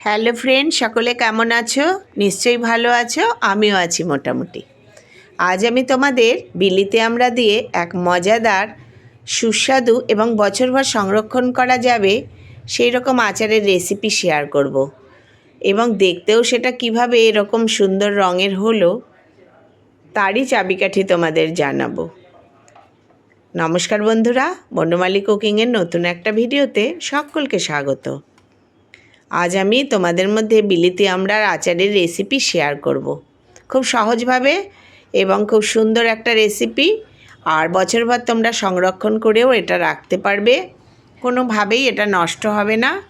Hello friend, সকলে কেমন আছো? নিশ্চয়ই ভালো আছো, আমিও আছি মোটামুটি। আজ আমি তোমাদের বিলিতে আমরা দিয়ে এক মজাদার, সুস্বাদু এবং বছরভর সংরক্ষণ করা যাবে সেই রকম আচারের রেসিপি শেয়ার করব। এবং দেখতেও সেটা কীভাবে এরকম সুন্দর রঙের হলো, তারই চাবিকাঠি তোমাদের জানাব। নমস্কার বন্ধুরা, বনমালী কুকিংয়ের নতুন একটা ভিডিওতে সকলকে স্বাগত। আজ আমি তোমাদের মধ্যে বিলিতি আমড়ার আচারের রেসিপি শেয়ার করব। খুব সহজভাবে এবং খুব সুন্দর একটা রেসিপি আর বছরভর তোমরা সংরক্ষণ করেও এটা রাখতে পারবে। কোনোভাবেই এটা নষ্ট হবে না।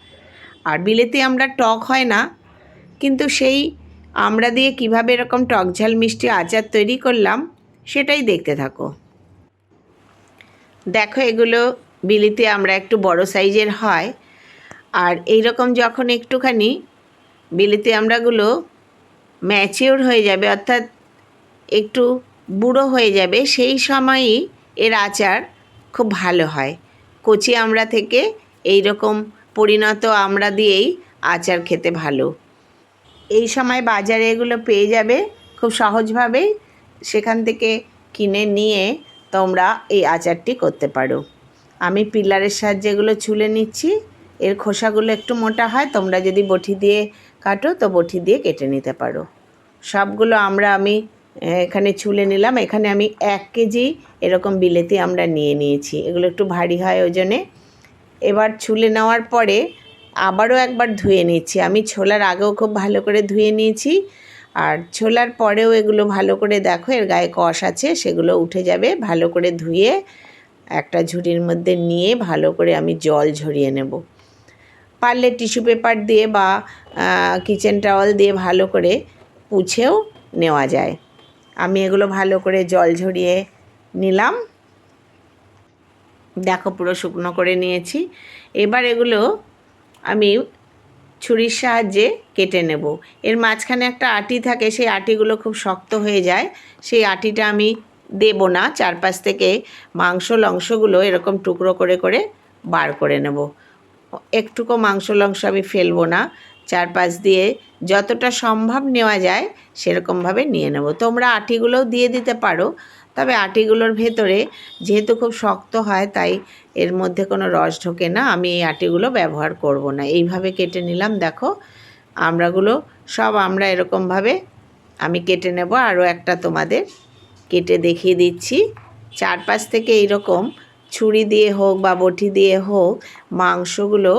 আর বিলেতি আমরা টক হয় না। কিন্তু সেই আমরা দিয়ে কীভাবে এরকম টক ঝাল মিষ্টি আচার তৈরি করলাম, সেটাই দেখতে থাকো। দেখো এগুলো বিলিতে আমরা একটু বড় সাইজের হয়। আর এই রকম যখন একটুখানি বিলিতি আমড়াগুলো ম্যাচিওর হয়ে যাবে, অর্থাৎ একটু বুড়ো হয়ে যাবে, সেই সময়ই এর আচার খুব ভালো হয়। কচি আমড়া থেকে এই রকম পরিণত আমড়া দিয়েই আচার খেতে ভালো। এই সময় বাজারে এগুলো পেয়ে যাবে খুব সহজভাবেই সেখান থেকে কিনে নিয়ে তোমরা এই আচারটি করতে পারো। আমি পিলারের সাহায্যে এগুলো ছুলে নিচ্ছি। এর খোসাগুলো একটু মোটা হয়, তোমরা যদি বটি দিয়ে কাটো তো বটি দিয়ে কেটে নিতে পারো। সবগুলো আমরা আমি এখানে ছুলে নিলাম। এখানে আমি এক কেজি এরকম বিলেতি আমরা নিয়ে নিয়েছি। এগুলো একটু ভারী হয় ওজনে এবার ছুলে নেওয়ার পরে আবারও একবার ধুয়ে নিচ্ছি। আমি ছোলার আগেও খুব ভালো করে ধুয়ে নিয়েছি। আর ছোলার পরেও এগুলো ভালো করে দেখো, এর গায়ে কষ আছে, সেগুলো উঠে যাবে। ভালো করে ধুয়ে একটা ঝুড়ির মধ্যে নিয়ে ভালো করে আমি জল ঝরিয়ে নেব। পারলে টিস্যু পেপার দিয়ে বা কিচেন টাওয়াল দিয়ে ভালো করে পুছেও নেওয়া যায়। আমি এগুলো ভালো করে জল ঝরিয়ে নিলাম। দেখো পুরো শুকনো করে নিয়েছি। এবার এগুলো আমি ছুরির সাহায্যে কেটে নেব। এর মাঝখানে একটা আটি থাকে, সেই আটিগুলো খুব শক্ত হয়ে যায়। সেই আটিটা আমি দেব না, চারপাশ থেকে মাংস লংসগুলো এরকম টুকরো করে করে বার করে নেব। একটুকু মাংস লংস আমি ফেলব না। চারপাশ দিয়ে যতটা সম্ভব নেওয়া যায় সেরকমভাবে নিয়ে নেব। তোমরা আটিগুলোও দিয়ে দিতে পারো, তবে আটিগুলোর ভেতরে যেহেতু খুব শক্ত হয়, তাই এর মধ্যে কোনো রস ঢোকে না। আমি এই আটিগুলো ব্যবহার করব না। এইভাবে কেটে নিলাম, দেখো। আমরাগুলো সব আমরা এরকমভাবে আমি কেটে নেব। আরও একটা তোমাদের কেটে দেখিয়ে দিচ্ছি। চারপাশ থেকে এইরকম ছুরি দিয়ে হোক বা বটি দিয়ে হোক মাংসগুলো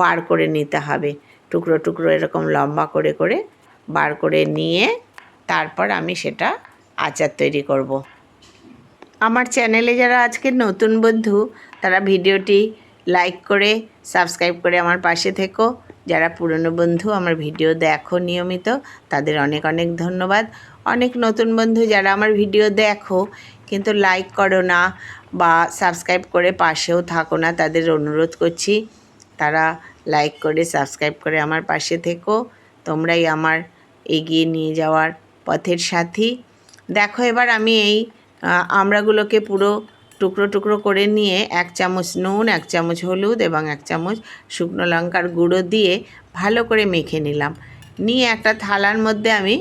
বার করে নিতে হবে। টুকরো টুকরো এরকম লম্বা করে করে বার করে নিয়ে তারপর আমি সেটা আচার তৈরি করব। আমার চ্যানেলে যারা আজকে নতুন বন্ধু, তারা ভিডিওটি লাইক করে, সাবস্ক্রাইব করে আমার পাশে থেকো। যারা পুরনো বন্ধু, আমার ভিডিও দেখো নিয়মিত, তাদের অনেক অনেক ধন্যবাদ। অনেক নতুন বন্ধু যারা আমার ভিডিও দেখো, কিন্তু লাইক করো না বা সাবস্ক্রাইব করে পাশেও থাকো না, তাদের অনুরোধ করছি। তারা লাইক করে, সাবস্ক্রাইব করে আমার পাশে থেকো। তোমরাই আমার এগিয়ে নিয়ে যাওয়ার পথের সাথী। দেখো এবার আমি এই আমড়াগুলোকে পুরো টুকরো টুকরো করে নিয়ে এক চামচ নুন, এক চামচ হলুদ এবং এক চামচ শুকনো লঙ্কার গুঁড়ো দিয়ে ভালো করে মেখে নিলাম। নিয়ে একটা থালার মধ্যে আমি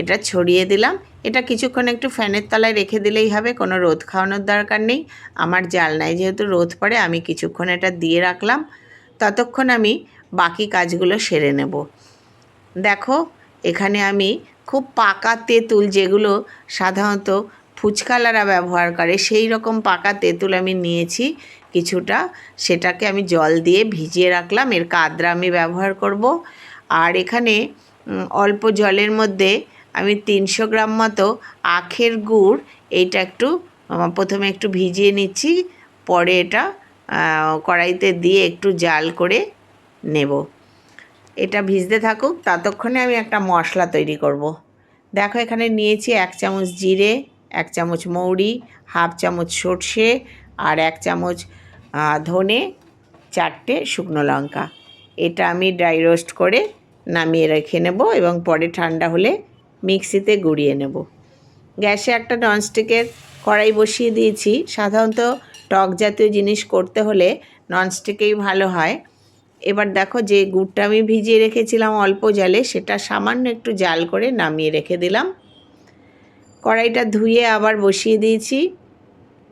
এটা ছড়িয়ে দিলাম। এটা কিছুক্ষণ একটু ফ্যানের তলায় রেখে দিলেই হবে, কোনো রোদ খাওয়ানোর দরকার নেই। আমার জাল নাই যেহেতু রোদ পড়ে, আমি কিছুক্ষণ এটা দিয়ে রাখলাম। ততক্ষণ আমি বাকি কাজগুলো সেরে নেব। দেখো, এখানে আমি খুব পাকা তেঁতুল যেগুলো সাধারণত ফুচকালারা ব্যবহার করে, সেই রকম পাকা তেঁতুল আমি নিয়েছি কিছুটা। সেটাকে আমি জল দিয়ে ভিজিয়ে রাখলাম, এর কাদরা আমি ব্যবহার করব। আর এখানে অল্প জলের মধ্যে আমি তিনশো গ্রাম মতো আখের গুড় এইটা একটু প্রথমে একটু ভিজিয়ে নিচ্ছি, পরে এটা কড়াইতে দিয়ে একটু জাল করে নেব এটা ভিজতে থাকুক, ততক্ষণে আমি একটা মশলা তৈরি করব। দেখো, এখানে নিয়েছি এক চামচ জিরে, এক চামচ মৌরি, হাফ চামচ সর্ষে আর এক চামচ ধনে, চারটে শুকনো লঙ্কা এটা আমি ড্রাই রোস্ট করে নামিয়ে রেখে নেব এবং পরে ঠান্ডা হলে মিক্সিতে গুঁড়িয়ে নেব। গ্যাসে একটা ননস্টিকের কড়াই বসিয়ে দিয়েছি। সাধারণত টক জাতীয় জিনিস করতে হলে ননস্টিকেই ভালো হয়। এবার দেখো যে গুড়টা আমি ভিজিয়ে রেখেছিলাম অল্প জালে, সেটা সামান্য একটু জাল করে নামিয়ে রেখে দিলাম। কড়াইটা ধুয়ে আবার বসিয়ে দিয়েছি।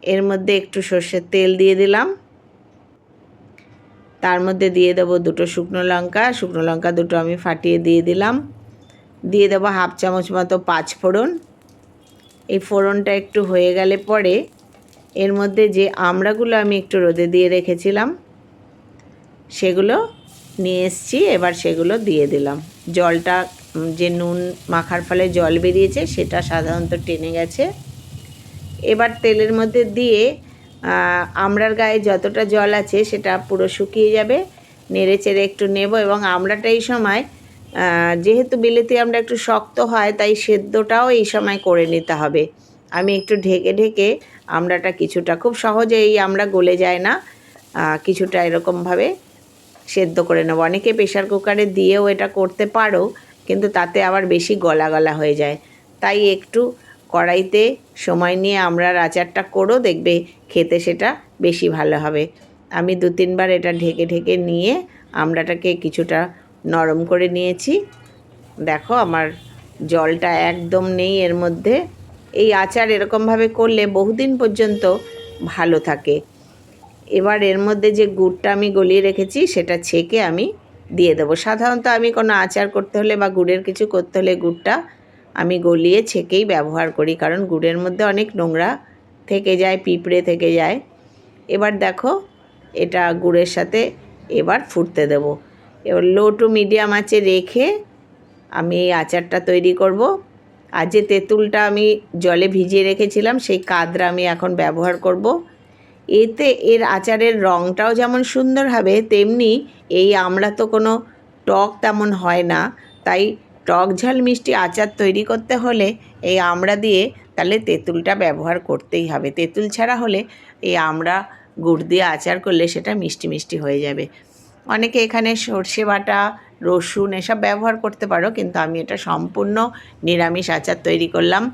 এর মধ্যে একটু সর্ষের তেল দিয়ে দিলাম। তার মধ্যে দিয়ে দেবো দুটো শুকনো লঙ্কা। শুকনো লঙ্কা দুটো আমি ফাটিয়ে দিয়ে দিলাম। দিয়ে দেবো হাফ চামচ মতো পাঁচ ফোড়ন। এই ফোড়নটা একটু হয়ে গেলে পরে এর মধ্যে যে আমড়াগুলো আমি একটু রোদে দিয়ে রেখেছিলাম, সেগুলো নিয়ে এসছি, এবার সেগুলো দিয়ে দিলাম। জলটা, যে নুন মাখার ফলে জল বেরিয়েছে, সেটা সাধারণত টেনে গেছে। এবার তেলের মধ্যে দিয়ে আমড়ার গায়ে যতটা জল আছে, সেটা পুরো শুকিয়ে যাবে। নেড়ে চেড়ে একটু নেব এবং আমড়াটা এই সময় যেহেতু বিলেতি আমরা একটু শক্ত হয়, তাই সেদ্ধটাও এই সময় করে নিতে হবে। আমি একটু ঢেকে ঢেকে আমড়াটা কিছুটা, খুব সহজেই আমরা গলে যায় না। কিছুটা এরকমভাবে সেদ্ধ করে নেব। অনেকে প্রেশার কুকারে দিয়েও এটা করতে পারো, কিন্তু তাতে আবার বেশি গলা গলা হয়ে যায়। তাই একটু কড়াইতে সময় নিয়ে আমরা আচারটা করো, দেখবে খেতে সেটা বেশি ভালো হবে। আমি দু তিনবার এটা ঢেকে ঢেকে নিয়ে আমড়াটাকে কিছুটা নরম করে নিয়েছি। দেখো আমার জলটা একদম নেই এর মধ্যে। এই আচার এরকমভাবে করলে বহুদিন পর্যন্ত ভালো থাকে। এবার এর মধ্যে যে গুড়টা আমি গলিয়ে রেখেছি, সেটা ছেঁকে আমি দিয়ে দেবো। সাধারণত আমি কোনো আচার করতে হলে বা গুড়ের কিছু করতে হলে গুড়টা আমি গলিয়ে ছেঁকেই ব্যবহার করি, কারণ গুড়ের মধ্যে অনেক নোংরা থেকে যায়, পিঁপড়ে থেকে যায়। এবার দেখো, এটা গুড়ের সাথে এবার ফুটতে দেব। এবার লো টু মিডিয়াম আঁচে রেখে আমি এই আচারটা তৈরি করব। আর যে তেঁতুলটা আমি জলে ভিজিয়ে রেখেছিলাম, সেই কাদরা আমি এখন ব্যবহার করব। এতে এর আচারের রঙটাও যেমন সুন্দর হবে, তেমনি এই আমরা তো কোনো টক তেমন হয় না। তাই টক ঝাল মিষ্টি আচার তৈরি করতে হলে এই আমড়া দিয়ে তাহলে তেঁতুলটা ব্যবহার করতেই হবে। তেঁতুল ছাড়া হলে এই আমড়া গুড় দিয়ে আচার করলে সেটা মিষ্টি মিষ্টি হয়ে যাবে। অনেকে এখানে সর্ষে বাটা, রসুন এসব ব্যবহার করতে পারো, কিন্তু আমি এটা সম্পূর্ণ নিরামিষ আচার তৈরি করলাম।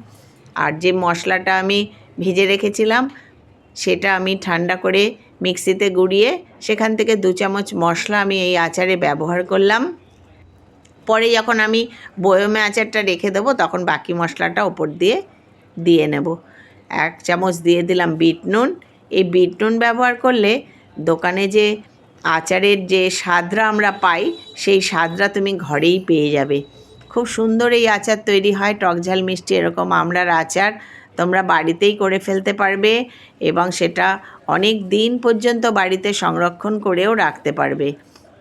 আর যে মশলাটা আমি ভিজে রেখেছিলাম, সেটা আমি ঠান্ডা করে মিক্সিতে গুঁড়িয়ে সেখান থেকে দু চামচ মশলা আমি এই আচারে ব্যবহার করলাম। পরে যখন আমি বয়মে আচারটা রেখে দেবো, তখন বাকি মশলাটা ওপর দিয়ে দিয়ে নেব। এক চামচ দিয়ে দিলাম বিট নুন। এই বিট নুন ব্যবহার করলে দোকানে যে আচারের যে স্বাদরা আমরা পাই, সেই স্বাদরা তুমি ঘরেই পেয়ে যাবে। খুব সুন্দর এই আচার তৈরি হয়, টক ঝাল মিষ্টি এরকম আমরার আচার তোমরা বাড়িতেই করে ফেলতে পারবে এবং সেটা অনেক দিন পর্যন্ত বাড়িতে সংরক্ষণ করেও রাখতে পারবে।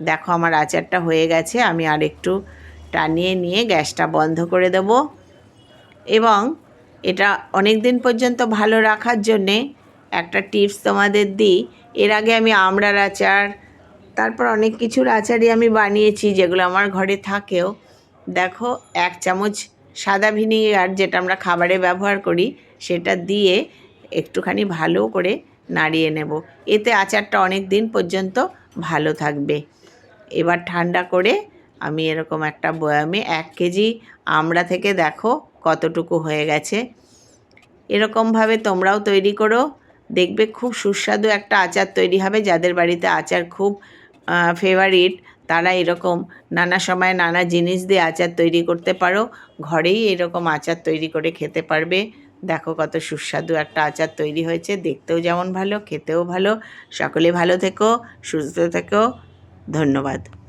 দেখো আমার আচারটা হয়ে গেছে, আমি আর একটু টানিয়ে নিয়ে গ্যাসটা বন্ধ করে দেব। এবং এটা অনেক দিন পর্যন্ত ভালো রাখার জন্যে একটা টিপস তোমাদের দিই, এর আগে আমি আমড়ার আচার তারপর অনেক কিছুর আচারই আমি বানিয়েছি যেগুলো আমার ঘরে থাকেও। দেখো, এক চামচ সাদা ভিনিগার যেটা আমরা খাবারে ব্যবহার করি, সেটা দিয়ে একটুখানি ভালো করে নাড়িয়ে নেব। এতে আচারটা অনেক দিন পর্যন্ত ভালো থাকবে। এবার ঠান্ডা করে আমি এরকম একটা বয়ামে এক কেজি আমড়া থেকে দেখো কতটুকু হয়ে গেছে। এরকমভাবে তোমরাও তৈরি করো। দেখবে খুব সুস্বাদু একটা আচার তৈরি হবে। যাদের বাড়িতে আচার খুব ফেভারিট তারা এরকম নানা সময় নানা জিনিস দিয়ে আচার তৈরি করতে পারো। ঘরেই এরকম আচার তৈরি করে খেতে পারবে। দেখো কত সুস্বাদু একটা আচার তৈরি হয়েছে। দেখতেও যেমন ভালো, খেতেও ভালো। সকলে ভালো থেকো, সুস্থ থেকো। ধন্যবাদ।